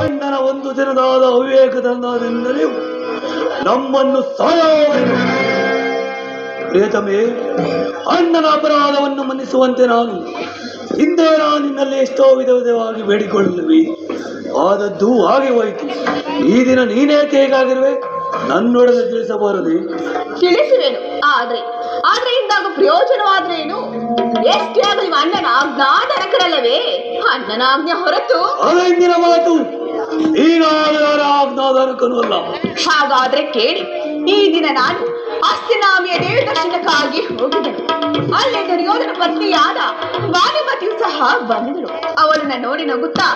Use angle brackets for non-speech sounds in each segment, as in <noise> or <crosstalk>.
ಅಣ್ಣನ ಒಂದು ದಿನದಾದ ಅವಿವೇಕದಿಂದಲೇ ನಮ್ಮನ್ನು ಸಾಯಬೇಕು ಪ್ರೇತಮೇ ಅಣ್ಣನ ಅಪರಾಧವನ್ನು ಮನ್ನಿಸುವಂತೆ ನಾನು ಹಿಂದೆ ನಾನು ನಿನ್ನಲ್ಲಿ ಎಷ್ಟೋ ವಿಧ ವಿಧವಾಗಿ ಬೇಡಿಕೊಳ್ಳುವೆ. ಆದದ್ದು ಹಾಗೆ ಹೋಯಿತು. ಈ ದಿನ ನೀನೇಕೆ ಹೇಗಾಗಿರುವೆ ನನ್ನೊಡನೆ ತಿಳಿಸಬಾರದೆ. ತಿಳಿಸುವೆನು. ಆದ್ರೆ ಆದ್ರೆ ಇಂದಾಗ ಪ್ರಯೋಜನವಾದ್ರೇನು ಎಷ್ಟೇ ಆಗಲಿ ಅಣ್ಣನ ಆಜ್ಞಾಧಾರಕರಲ್ಲವೇ ಅಣ್ಣನ ಆಜ್ಞೆ ಹೊರತು. ಅದೇ ಇಂದಿನ ಮಾತು. ಹಾಗಾದ್ರೆ ಕೇಳಿ, ಈ ದಿನ ನಾನು ಅಸ್ತಿನಾಮಿಯ ದೇವಿ ದರ್ಶನಕ್ಕಾಗಿ ಹೋಗಿದ್ದೆನು. ಅಲ್ಲೇ ದುರ್ಯೋಧನ ಪತ್ನಿಯಾದ ಭಾನುಮತಿಯು ಸಹ ಬಂದಳು. ಅವಳನ್ನ ನೋಡಿ ನಗುತ್ತಾ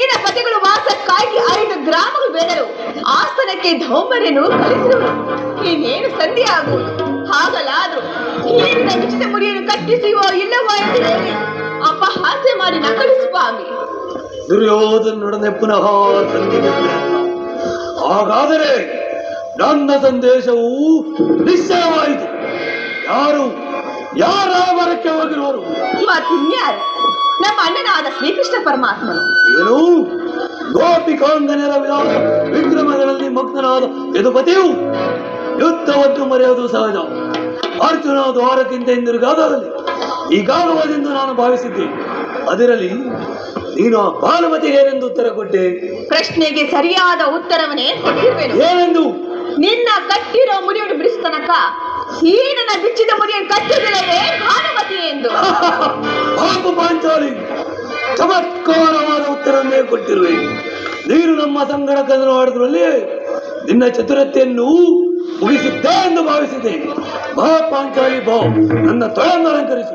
ಇನ್ನ ಪತಿಗಳು ವಾಸಕ್ಕಾಗಿ ಐದು ಗ್ರಾಮಗಳು ಬೆಳೆದರು ಆಸನಕ್ಕೆ ಧೌಮರ್ಯನು ಕಲಿಸಿದಳು ಇನ್ನೇನು ಸಂಧಿ ಆಗುವುದು? ಹಾಗಲಾದ್ರು ನೀರಿನ ಉಚಿತ ಮುಡಿಯನ್ನು ಕಟ್ಟಿಸುವ ಇಲ್ಲವೋ ಎಂದು ಅಪಹಾಸ್ಯ ಮಾಡಿ ನಕಲು ಸ್ವಾಮಿ. ದುರ್ಯೋಧನೊಡನೆ ಪುನಃ ಹಾಗಾದರೆ ನನ್ನ ಸಂದೇಶವು ನಿಶ್ಚಯವಾಯಿತು. ಯಾರು ಯಾರ ಮರಕ್ಕೆ ಹೋಗಿರುವರು ಮತ್ತಿನ್ಯಾರು ನಮ್ಮ ಅಣ್ಣನಾದ ಶ್ರೀಕೃಷ್ಣ ಪರಮಾತ್ಮನು. ಏನು? ಗೋಪಿಕಾಂಗನರ ವಿಧಾನ ವಿಕ್ರಮಗಳಲ್ಲಿ ಮಗ್ನನಾದ ಯದುಪತಿಯು ಯುದ್ಧವನ್ನು ಮರೆಯೋದು ಸಹಜ. ಅರ್ಜುನ ದ್ವಾರಕ್ಕಿಂತ ಹಿಂದಿರುಗಾದಲ್ಲಿ ಈಗಾಗಬಹುದೆಂದು ನಾನು ಭಾವಿಸಿದ್ದೆ. ಅದರಲ್ಲಿ ನೀನು ಭಾನುಮತಿಗೆ ಏನೆಂದು ಉತ್ತರ ಕೊಟ್ಟೆ? ಪ್ರಶ್ನೆಗೆ ಸರಿಯಾದ ಉತ್ತರವನ್ನೇ ಕೊಟ್ಟಿರುವೆನು. ಏನೆಂದು? ನಿನ್ನ ಕಟ್ಟಿರೋ ಮುಡಿಯನ್ನು ಬಿಡಿಸ್ತನಕ ಹೀನನ ಬಿಚ್ಚಿದ ಮುಡಿಯನ್ನು ಎಂದು ಭಾನುಮತಿ ಎಂದು? <laughs> ಪಾಪ ಪಾಂಚಾಲಿ ಚಮತ್ಕಾರವಾದ ಉತ್ತರವನ್ನೇ ಕೊಟ್ಟಿರುವೆ. ನೀನು ನಮ್ಮ ಸಂಗಡ ಕದನ ಆಡಿದ್ರಲ್ಲಿ ನಿನ್ನ ಚತುರತೆಯನ್ನು ಮುಗಿಸಿದ್ದೆ ಎಂದು ಭಾವಿಸಿದೆ. ಬಾ ಪಾಂಚಾಲಿ ಬಾ. ನನ್ನ ತೊಳೆಯನ್ನು ಅಲಂಕರಿಸು.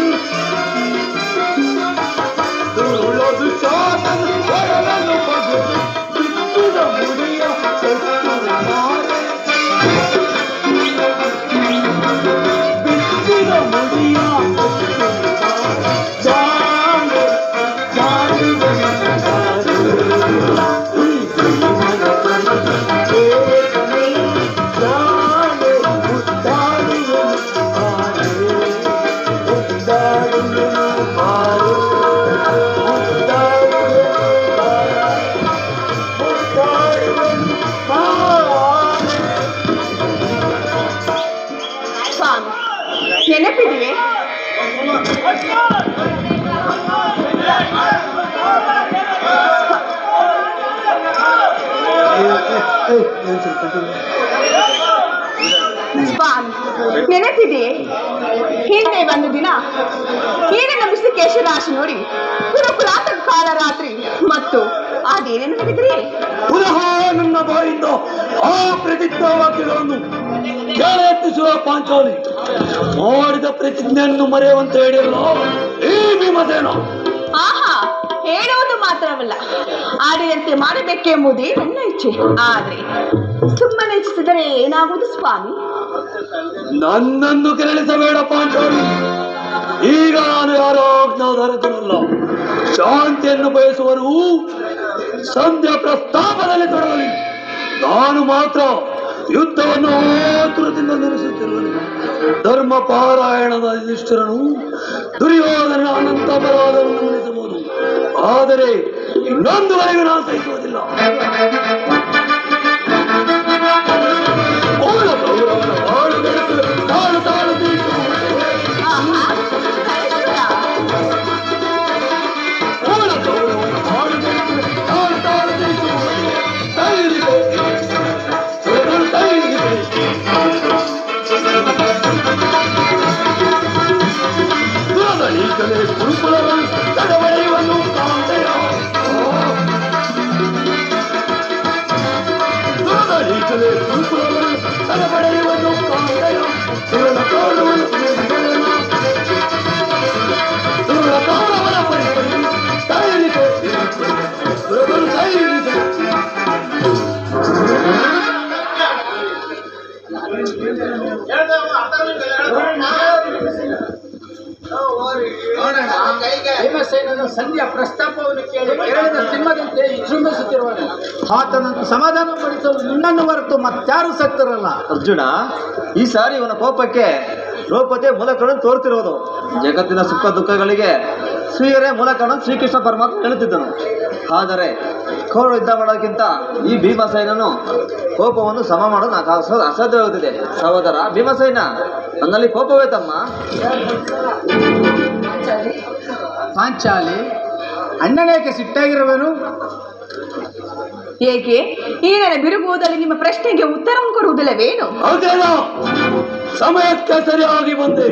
ನೆನಪಿದೆಯೇ ಹಿಂದೆ ಒಂದು ದಿನ ಏನೇನು ಋಷಿಕೇಶ ರಾಶಿ ನೋಡಿ ಕುರುಕುಲಾತ ಕಾಲ ರಾತ್ರಿ ಮತ್ತು ಅದೇನೇನು ನಡೆದ್ರಿ ಪುನಃ ನನ್ನ ಬಾಯಿಂದ ಆ ಪ್ರತಿಜ್ಞಾ ವಾಕ್ಯಗಳನ್ನು ಕೇಳೆತ್ತಿಸುವ ಪಾಂಚಾಲಿ. ಮಾಡಿದ ಪ್ರತಿಜ್ಞೆಯನ್ನು ಮರೆಯುವಂತ ಹೇಳಿರಲ್ಲ ಈ ಭೀಮಸೇನ ಆಹಾ ಹೇಳುವುದು ಮಾತ್ರವಲ್ಲ. ಆಡಿದಂತೆ ಮಾಡಬೇಕೆಂಬುದೇ ನನ್ನ ಇಚ್ಛೆ. ಆದರೆ ಸುಮ್ಮನೆ ಇಚ್ಛಿಸಿದರೆ ಏನಾಗುವುದು ಸ್ವಾಮಿ? ನನ್ನನ್ನು ಕೆರಳಿಸಬೇಡ ಈಗ ನಾನು ಯಾರೋ ಶಾಂತಿಯನ್ನು ಬಯಸುವರು ಸಂಧ್ಯಾ ಪ್ರಸ್ತಾಪದಲ್ಲಿ ತೊಡಗಲಿ. ನಾನು ಮಾತ್ರ ಯುದ್ಧವನ್ನು ಆತುರದಿಂದ ನಿಲ್ಲಿಸುತ್ತಿರುವನು ಧರ್ಮ ಪಾರಾಯಣದ ಯುಧಿಷ್ಠಿರನು ದುರ್ಯೋಧನ ಅನಂತ ಅಪರಾಧವನ್ನು ಮನ್ನಿಸಬಹುದು ಆದರೆ ಇನ್ನೊಂದುವರೆಗೂ ನಾನು ಸಹಿಸುವುದಿಲ್ಲ. ಸಂಧಿಯ ಪ್ರಸ್ತಾಪವನ್ನು ಕೇಳಿ ಕೇಳಿದ ಸಿಂಹದಂತೆ ವಿಜೃಂಭಿಸುತ್ತಿರುವನು ಆತನನ್ನು ಸಮಾಧಾನ ಪಡಿಸಲು ನಿನ್ನನ್ನು ಹೊರತು ಮತ್ತಾರು ಸತ್ತರಲ್ಲ. ಅರ್ಜುನ, ಈ ಸಾರಿ ಇವನ ಕೋಪಕ್ಕೆ ರೂಪತೆ ಮೂಲಕಗಳನ್ನು ತೋರ್ತಿರೋದು. ಜಗತ್ತಿನ ಸುಖ ದುಃಖಗಳಿಗೆ ಶ್ರೀಯರೇ ಮೂಲಕನು ಶ್ರೀಕೃಷ್ಣ ಪರಮಾತ್ಮ ಹೇಳುತ್ತಿದ್ದನು. ಆದರೆ ಕೌರವ ಯುದ್ಧ ಮಾಡೋಕ್ಕಿಂತ ಈ ಭೀಮಸೇನನು ಕೋಪವನ್ನು ಸಮ ಮಾಡೋದು ನಾಲ್ಕು ಅಸ- ಅಸಾಧ್ಯವಾಗುತ್ತಿದೆ ಸಹೋದರ ಭೀಮಸೇನ ನನ್ನಲ್ಲಿ ಕೋಪವೇ ತಮ್ಮ. ಪಾಂಚಾಲಿ. ಅಣ್ಣನೇಕೆ ಸಿಟ್ಟಾಗಿರುವನು? ಏಕೆ? ಈ ನನ್ನ ಬಿರುಗುವುದರಲ್ಲಿ ನಿಮ್ಮ ಪ್ರಶ್ನೆಗೆ ಉತ್ತರವನ್ನು ಕೊಡುವುದಿಲ್ಲವೇನು? ಸಮಯಕ್ಕೆ ಸರಿಯಾಗಿ ಬಂದೆ.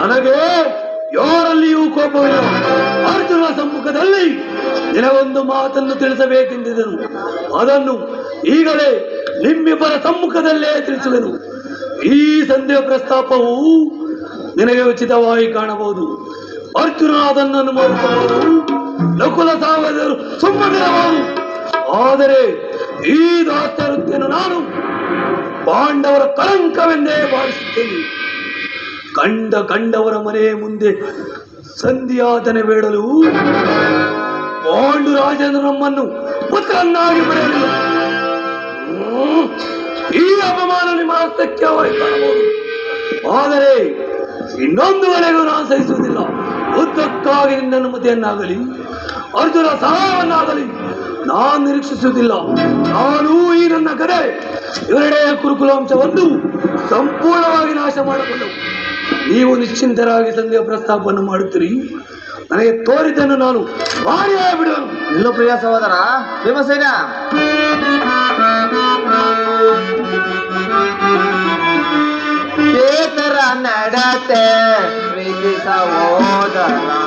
ನನಗೆ ಯಾರಲ್ಲಿಯೂ ಕೋಪವಿಲ್ಲ. ಅರ್ಜುನ ಸಮ್ಮುಖದಲ್ಲಿ ದಿನವೊಂದು ಮಾತನ್ನು ತಿಳಿಸಬೇಕೆಂದಿದ್ದನು ಅದನ್ನು ಈಗಲೇ ನಿಮ್ಮಿಬ್ಬರ ಸಮ್ಮುಖದಲ್ಲೇ ತಿಳಿಸುವೆನು. ಈ ಸಂದೇಹ ಪ್ರಸ್ತಾಪವು ನಿನಗೆ ಉಚಿತವಾಗಿ ಕಾಣಬಹುದು. ಅರ್ಜುನ ಅದನ್ನು ಅನುಮೋದಿಸಬಹುದು ನಕುಲ ಸುಮ್ಮನೆ ಸುಮ್ಮನಿರಬಹುದು. ಆದರೆ ಈ ದಾಸ್ಯರುತ್ತೇನು ನಾನು ಪಾಂಡವರ ಕಳಂಕವೆಂದೇ ಭಾವಿಸುತ್ತೇನೆ. ಕಂಡ ಕಂಡವರ ಮನೆ ಮುಂದೆ ಸಂಧಿಯಾತನೆ ಬೇಡಲು ಪಾಂಡು ರಾಜೇಂದ್ರ ನಮ್ಮನ್ನು ಪುತ್ರನ್ನಾಗಿ ಪಡೆಯಲಿಲ್ಲ ಈ ಅಪಮಾನ ನಿಮ್ಮ ಕಾಣಬಹುದು. ಆದರೆ ಇನ್ನೊಂದುವರೆಗೂ ನಾನು ಸಹಿಸುವುದಿಲ್ಲ. ಯುದ್ಧಕ್ಕಾಗಿ ನಿನ್ನ ಅನುಮತಿಯನ್ನಾಗಲಿ ಅರ್ಜುನ ಸಹಾಯವನ್ನಾಗಲಿ ನಾನು ನಿರೀಕ್ಷಿಸುವುದಿಲ್ಲ. ನಾನು ಈ ನನ್ನ ಕಡೆ ಎರಡೇ ಕುರುಕುಲಾಂಶವನ್ನು ಸಂಪೂರ್ಣವಾಗಿ ನಾಶ ಮಾಡಿಕೊಂಡವು ನೀವು ನಿಶ್ಚಿಂತರಾಗಿ ಸಂಧ್ಯಾ ಪ್ರಸ್ತಾಪವನ್ನು ಮಾಡುತ್ತೀರಿ. ನನಗೆ ತೋರಿದ್ದನ್ನು ನಾನು ಮಾಡಿಯೇ ಬಿಡುವನು. ಎಲ್ಲ ಪ್ರಿಯ ಸಹೋದರ ಭೀಮಸೇನ ಚೇತರ ನಡತೆ ಪ್ರೀತಿ ಸಹೋದರ.